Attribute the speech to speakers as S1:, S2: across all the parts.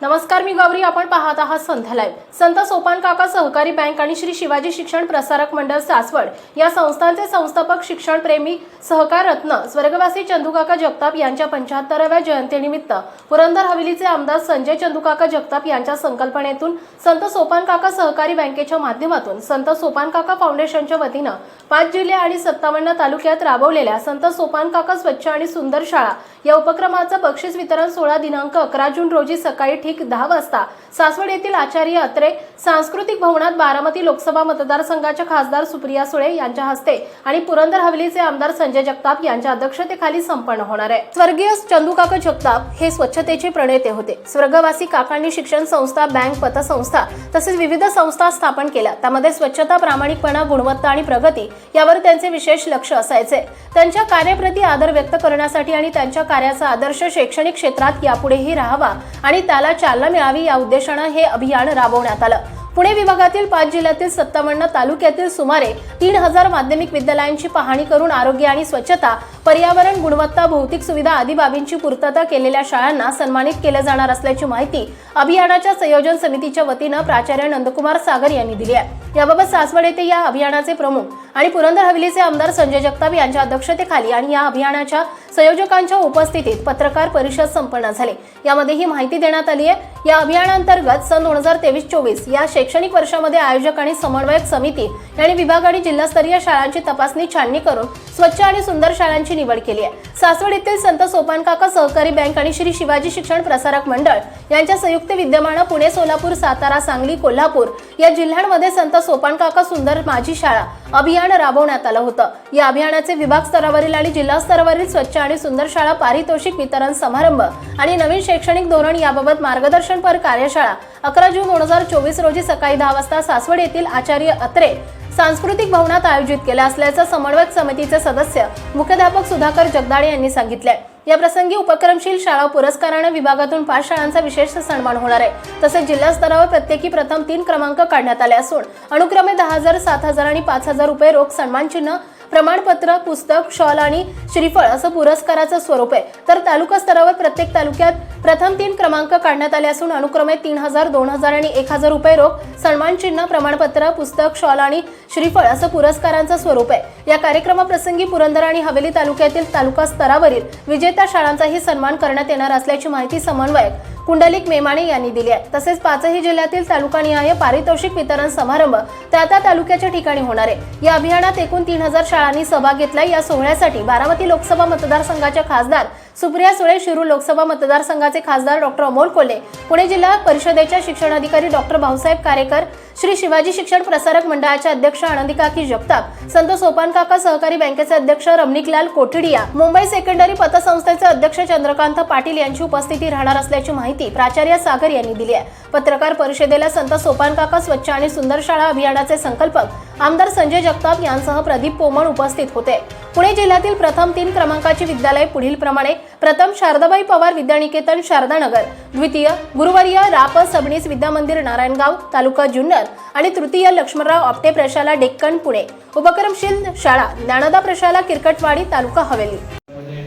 S1: नमस्कार मी गौरी. आपण पाहत आहात संध्या लाईव्ह. संत सोपान काका सहकारी बँक आणि श्री शिवाजी शिक्षण प्रसारक मंडळ सासवड या संस्थांचे संस्थापक शिक्षण प्रेमी सहकार रत्न स्वर्गवासी चंदूकाका जगताप यांच्या पंच्याहत्तराव्या जयंतीनिमित्त पुरंदर हवेलीचे आमदार संजय चंदूकाका जगताप यांच्या संकल्पनेतून संत सोपान काका सहकारी बँकेच्या माध्यमातून संत सोपान काका फाउंडेशनच्या वतीनं पाच जिल्हे आणि सत्तावन्न तालुक्यात राबवलेल्या संत सोपान काका स्वच्छ आणि सुंदर शाळा या उपक्रमाचं बक्षीस वितरण सोळा दिनांक अकरा जून रोजी सकाळी ठीक दहा वाजता. सासवड येथील आचार्य अत्रे सांस्कृतिक भवनात बारामती लोकसभा मतदारसंघाच्या खासदार सुप्रिया सुळे यांच्या हस्ते आणि पुरंदर हवेलीचे आमदार संजय जगताप यांच्या अध्यक्षतेखाली संपन्न होणार आहे. स्वर्गीय चंदूकाका जगताप हे स्वच्छतेचे प्रणेते होते. स्वर्गवासी काकांनी शिक्षण संस्था बँक पतसंस्था तसेच विविध संस्था स्थापन केल्या. त्यामध्ये स्वच्छता प्रामाणिकपणा गुणवत्ता आणि प्रगती यावर त्यांचे विशेष लक्ष असायचे. त्यांच्या कार्याप्रती आदर व्यक्त करण्यासाठी आणि त्यांच्या कार्याचा आदर्श शैक्षणिक क्षेत्रात यापुढेही राहावा आणि त्याला चालना मिळावी या उद्देशानं हे अभियान राबवण्यात आलं. पुणे विभागातील पाच जिल्ह्यातील सत्तावन्न तालुक्यातील सुमारे तीन हजार माध्यमिक विद्यालयांची पाहणी करून आरोग्य आणि स्वच्छता पर्यावरण गुणवत्ता भौतिक सुविधा आदी बाबींची पूर्तता केलेल्या शाळांना सन्मानित केलं जाणार असल्याची माहिती अभियानाच्या संयोजन समितीच्या वतीनं प्राचार्य नंदकुमार सागर यांनी दिली आहे. याबाबत सासवड येथे या अभियानाचे प्रमुख आणि पुरंदर हवेलीचे आमदार संजय जगताप यांच्या अध्यक्षतेखाली आणि या अभियानाच्या संयोजकांच्या उपस्थितीत पत्रकार परिषद संपन्न झाली. यामध्ये ही माहिती देण्यात आली आहे. या अभियानांतर्गत सन दोन हजार तेवीस चोवीस या शैक्षणिक वर्षामध्ये आयोजक आणि समन्वयक समिती यांनी विभाग आणि जिल्हास्तरीय शाळांची तपासणी छाननी करून स्वच्छ आणि सुंदर शाळांची निवड केली आहे. सासवड येथील संत सोपान काका सहकारी बँक आणि श्री शिवाजी शिक्षण प्रसारक मंडळ यांच्या संयुक्त विद्यमानं पुणे सोलापूर सातारा सांगली कोल्हापूर या जिल्ह्यांमध्ये संत सोपान काका सुंदर माझी शाळा अभियान राबवण्यात आलं होतं. या अभियानाचे विभाग स्तरावरील आणि जिल्हा स्तरावरील स्वच्छ आणि सुंदर शाळा पारितोषिक वितरण समारंभ आणि नवीन शैक्षणिक धोरण याबाबत मार्गदर्शनपर कार्यशाळा अकरा जून दोन हजार चोवीस रोजी सकाळी दहा वाजता सासवड येथील आचार्य अत्रे सांस्कृतिक भवनात आयोजित केला असल्याचं समन्वयक समितीचे सदस्य मुख्याध्यापक सुधाकर जगदाळे यांनी सांगितले या प्रसंगी उपक्रमशील शाळा पुरस्कारानं विभागातून पाच शाळांचा विशेष सन्मान होणार आहे. तसेच जिल्हा स्तरावर प्रत्येकी प्रथम तीन क्रमांक काढण्यात आले असून अनुक्रमे दहा हजार सात हजार आणि पाच हजार रुपये रोख सन्मान चिन्ह प्रमाणपत्र पुस्तक शॉल आणि श्रीफळ असं पुरस्काराचं स्वरूप आहे. तर तालुका स्तरावर प्रत्येक तालुक्यात प्रथम तीन क्रमांक काढण्यात आले असून अनुक्रमे तीन हजार दोन हजार आणि एक हजार रुपये रोख सन्मान चिन्ह प्रमाणपत्र पुस्तक शॉल आणि श्रीफळ असं पुरस्कारांचं स्वरूप आहे. या कार्यक्रमाप्रसंगी पुरंदर आणि हवेली तालुक्यातील तालुका स्तरावरील विजेत्या शाळांचाही सन्मान करण्यात येणार असल्याची माहिती समन्वयक कुंडलिक मेमाणे यांनी दिली आहे. तसेच पाचही जिल्ह्यातील तालुकानिहाय पारितोषिक वितरण समारंभ त्या त्या तालुक्याच्या ठिकाणी होणार आहे. या अभियानात एकूण तीन हजार शाळांनी सहभाग घेतला या सोहळ्यासाठी बारामती लोकसभा मतदारसंघाच्या खासदार सुप्रिया सुळे शिरू लोकसभा मतदारसंघाचे खासदार डॉक्टर अमोल कोले पुणे जिल्हा परिषदेच्या शिक्षणाधिकारी डॉक्टर भाऊसाहेब कारेकर श्री शिवाजी शिक्षण प्रसारक मंडळाच्या अध्यक्ष आनंदिकाकी जगताप संत सोपान काका सहकारी बँकेचे अध्यक्ष रमणिकलाल कोठडिया मुंबई सेकंडरी पतसंस्थेचे अध्यक्ष चंद्रकांत पाटील यांची उपस्थिती राहणार असल्याची माहिती प्राचार्य सागर यांनी दिली आहे. पत्रकार परिषदेला संत सोपान काका स्वच्छ आणि सुंदर शाळा अभियानाचे संकल्पक आमदार संजय जगताप यांसह प्रदीप पोमण उपस्थित होते. पुणे जिल्ह्यातील प्रथम तीन क्रमांकाची विद्यालय पुढील प्रमाणे प्रथम शारदाबाई पवार विद्यानिकेतन शारदानगर द्वितीय गुरुवर्य राप सबनीस विद्यामंदिर नारायणगाव तालुका जुन्नर आणि तृतीय लक्ष्मणराव आपटे प्रशाला डेक्कन पुणे. उपक्रमशील शाळा ज्ञानदा प्रशाला किरकटवाडी तालुका हवेली.
S2: म्हणजे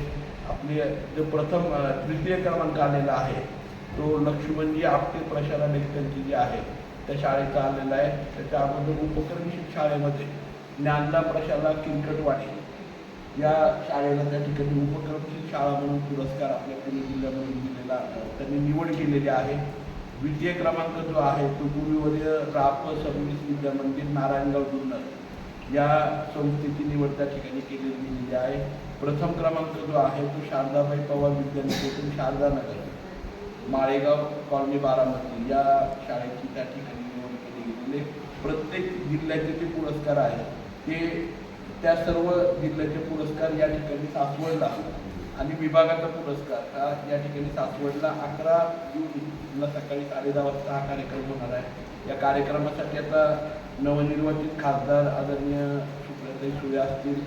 S2: आपली जो प्रथम तृतीय क्रमांक आलेला आहे तो लक्ष्मणजी आपटे प्रशाला डेक्कनची जी आहे त्या शाळेचा आलेला आहे. तर त्यामध्ये उपक्रमशील शाळेमध्ये ज्ञानदा प्रशाला किरकटवाडी या शाळेला त्या ठिकाणी उपक्रमशील शाळा म्हणून पुरस्कार आपल्या पुणे जिल्ह्यामधून दिलेला त्यांनी निवड केलेली आहे. द्वितीय क्रमांक जो आहे तो गुरुवर्य राप सबनीस विद्या मंदिर नारायणगाव जुन्नर या संस्थेची निवड त्या ठिकाणी केलेली गेलेली आहे. प्रथम क्रमांक जो आहे तो शारदाबाई पवार विद्यानिकेतन शारदानगर माळेगाव कॉलनी बारामती या शाळेची त्या ठिकाणी निवड केली गेलेली प्रत्येक जिल्ह्याचे जे पुरस्कार आहेत ते त्या सर्व जिल्ह्याचे पुरस्कार या ठिकाणी सासवडला. आणि विभागाचा पुरस्कार हा या ठिकाणी सासवडला अकरा जूनला सकाळी साडेदहा वाजता हा कार्यक्रम होणार आहे. या कार्यक्रमासाठी आता नवनिर्वाचित खासदार आदरणीय सुप्रियाताई सुळे असतील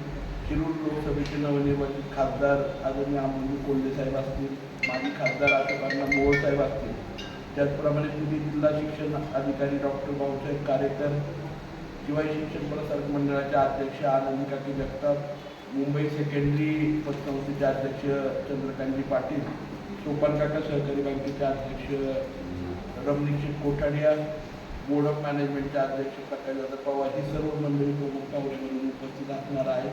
S2: शिरूर लोकसभेचे नवनिर्वाचित खासदार आदरणीय अमोल कोल्हे साहेब असतील माजी खासदार अशोकांना मोहोळ साहेब असतील. त्याचप्रमाणे पुणे जिल्हा शिक्षण अधिकारी डॉक्टर भाऊसाहेब कारेकर शिवाय शिक्षण प्रसारक मंडळाचे अध्यक्ष आनंदी काकी जगताप मुंबई सेकंडरी पतसंस्थेचे अध्यक्ष चंद्रकांतजी पाटील सोपान काका सहकारी बँकेचे अध्यक्ष रमणीजी कोठाडिया बोर्ड ऑफ मॅनेजमेंटचे अध्यक्ष प्रकाशदादा पवार ही सर्व मंडळी प्रमुख म्हणून उपस्थित असणार आहेत.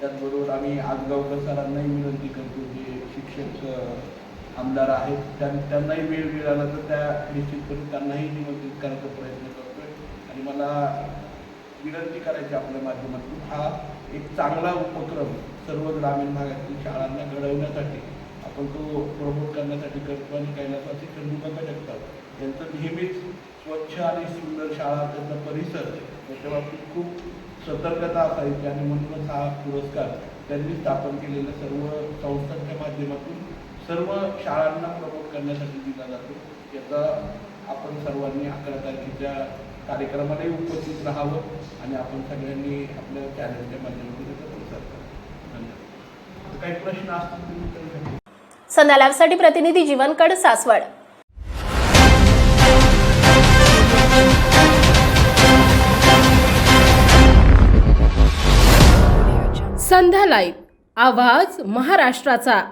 S2: त्याचबरोबर आम्ही आजगावकर सरांनाही विनंती करतो जे शिक्षक आमदार आहेत. त्यां त्यांनाही वेळ मिळाला तर त्या निश्चितपणे त्यांनाही निमंत्रित करायचा प्रयत्न करतोय. आणि मला विनंती करायची आपल्या माध्यमातून. हा एक चांगला उपक्रम सर्व ग्रामीण भागातील शाळांना घडवण्यासाठी आपण तो प्रमोट करण्यासाठी करतो आणि कैलासाचे खंडूकाका जगतात यांचं नेहमीच स्वच्छ आणि सुंदर शाळा त्यांचा परिसर त्याच्या बाबतीत खूप सतर्कता असायची आणि म्हणूनच हा पुरस्कार त्यांनी स्थापन केलेल्या सर्व संस्थांच्या माध्यमातून सर्व शाळांना प्रमोट करण्यासाठी दिला जातो. याचा आपण सर्वांनी अकरा तारखेच्या कार्यक्रमालाही उपस्थित राहावं आणि आपण सगळ्यांनी आपल्या चॅनलच्या माध्यमातून त्याचा प्रसार करावा. धन्यवाद. आता काही प्रश्न असतील
S1: संध्या लाईव्हसाठी प्रतिनिधी जीवनकड सासवड. संध्या लाईव्ह आवाज महाराष्ट्राचा.